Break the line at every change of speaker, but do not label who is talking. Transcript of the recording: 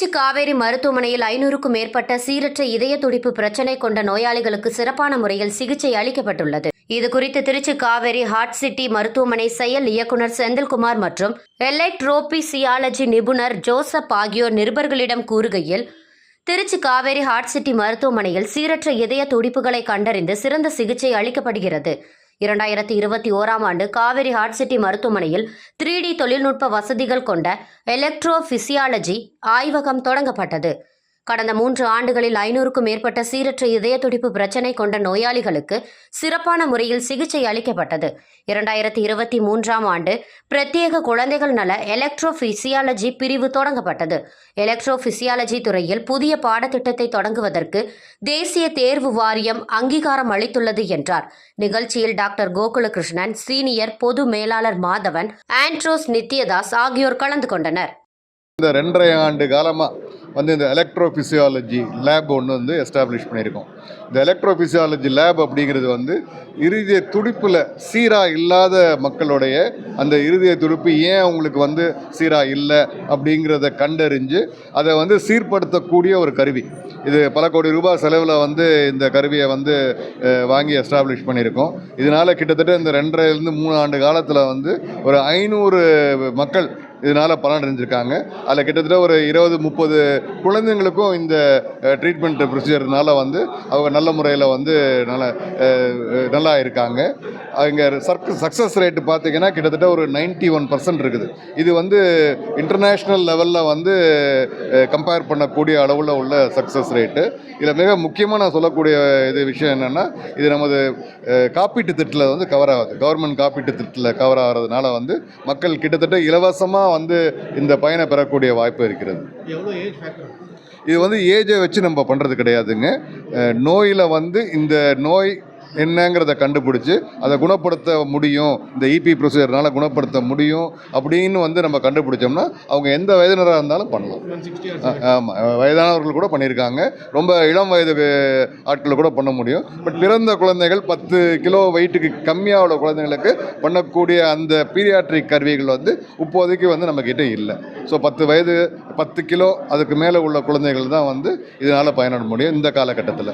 திருச்சி காவேரி மருத்துவமனையில் ஐநூறுக்கும் மேற்பட்ட சீரற்ற இதய துடிப்பு பிரச்சினை கொண்ட நோயாளிகளுக்கு சிறப்பான முறையில் சிகிச்சை அளிக்கப்பட்டுள்ளது. இதுகுறித்து திருச்சி காவேரி ஹார்ட் சிட்டி மருத்துவமனை செயல் இயக்குனர் செந்தில்குமார் மற்றும் எலக்ட்ரோபிசியாலஜி நிபுணர் ஜோசப் ஆகியோர் நிருபர்களிடம் கூறுகையில் திருச்சி காவேரி ஹார்ட் சிட்டி மருத்துவமனையில் சீரற்ற இதய துடிப்புகளை கண்டறிந்து சிறந்த சிகிச்சை அளிக்கப்படுகிறது. இரண்டாயிரத்தி இருபத்தி ஓராம் ஆண்டு காவேரி ஹார்ட் சிட்டி மருத்துவமனையில் த்ரீ டி தொழில்நுட்ப வசதிகள் கொண்ட எலக்ட்ரோபிசியாலஜி ஆய்வகம் தொடங்கப்பட்டது. கடந்த மூன்று ஆண்டுகளில் ஐநூறுக்கும் மேற்பட்ட சீரற்ற இதய துடிப்பு பிரச்சினை கொண்ட நோயாளிகளுக்கு சிறப்பான முறையில் சிகிச்சை அளிக்கப்பட்டது. இரண்டாயிரத்தி இருபத்தி மூன்றாம் ஆண்டு பிரத்யேக குழந்தைகள் நல எலக்ட்ரோபிசியாலஜி பிரிவு தொடங்கப்பட்டது. எலக்ட்ரோபிசியாலஜி துறையில் புதிய பாடத்திட்டத்தை தொடங்குவதற்கு தேசிய தேர்வு வாரியம் அங்கீகாரம் அளித்துள்ளது என்றார். நிகழ்ச்சியில் டாக்டர் கோகுலகிருஷ்ணன் சீனியர் பொது மேலாளர் மாதவன் ஆண்ட்ரோஸ் நித்யதாஸ் ஆகியோர் கலந்து கொண்டனர்.
இந்த ரெண்டரை ஆண்டு காலமாக வந்து இந்த எலக்ட்ரோஃபிசியாலஜி லேப் ஒன்று வந்து எஸ்டாப்ளிஷ் பண்ணியிருக்கோம். இந்த எலக்ட்ரோஃபிசியாலஜி லேப் அப்படிங்கிறது வந்து இருதய துடிப்பில் சீராக இல்லாத மக்களுடைய அந்த இருதய துடிப்பு ஏன் அவங்களுக்கு வந்து சீராக இல்லை அப்படிங்கிறத கண்டறிஞ்சு அதை வந்து சீர்படுத்தக்கூடிய ஒரு கருவி. இது பல கோடி ரூபாய் செலவில் வந்து இந்த கருவியை வந்து வாங்கி எஸ்டாப்ளிஷ் பண்ணியிருக்கோம். இதனால் கிட்டத்தட்ட இந்த ரெண்டரைலேருந்து மூணு ஆண்டு காலத்தில் வந்து ஒரு ஐநூறு மக்கள் இதனால் பலனடைஞ்சிருக்காங்க அதில் கிட்டத்தட்ட ஒரு இருபது முப்பது குழந்தைங்களுக்கும் இந்த ட்ரீட்மெண்ட் ப்ரொசீஜர்னால வந்து அவங்க நல்ல முறையில் வந்து நல்ல நல்லா இருக்காங்க. அவங்க சர்க்கு சக்ஸஸ் ரேட்டு பார்த்தீங்கன்னா கிட்டத்தட்ட ஒரு 91% ஒன் பர்சன்ட் இருக்குது. இது வந்து இன்டர்நேஷ்னல் லெவலில் வந்து கம்பேர் பண்ணக்கூடிய அளவில் உள்ள சக்ஸஸ் ரேட்டு இதில் மிக முக்கியமாக நான் சொல்லக்கூடிய இது விஷயம் என்னென்னா இது நமது காப்பீட்டு திட்டத்தில் வந்து கவர் ஆகுது. கவர்மெண்ட் காப்பீட்டு திட்டத்தில் கவர் ஆகிறதுனால வந்து மக்கள் கிட்டத்தட்ட இலவசமாக வந்து இந்த பயனை பெறக்கூடிய வாய்ப்பு இருக்கிறது. இது வந்து ஏஜை வச்சு நம்ம பண்ணுறது கிடையாதுங்க. நோயில் வந்து இந்த நோய் என்னங்கிறத கண்டுபிடிச்சி அதை குணப்படுத்த முடியும். இந்த இபி ப்ரொசீஜர்னால குணப்படுத்த முடியும் அப்படின்னு வந்து நம்ம கண்டுபிடிச்சோம்னா அவங்க எந்த வயதினராக இருந்தாலும் பண்ணலாம். ஆமாம் வயதானவர்கள் கூட பண்ணியிருக்காங்க. ரொம்ப இளம் வயது ஆட்கள் கூட பண்ண முடியும். பட் பிறந்த குழந்தைகள் பத்து கிலோ வெயிட்டுக்கு கம்மியாக உள்ள குழந்தைங்களுக்கு பண்ணக்கூடிய அந்த பீரியாட்ரிக் கருவிகள் வந்து இப்போதைக்கு வந்து நம்மக்கிட்ட இல்லை. ஸோ பத்து வயது பத்து கிலோ அதுக்கு மேலே உள்ள குழந்தைகள் தான் வந்து இதனால் பயன்பட முடியும் இந்த காலகட்டத்தில்.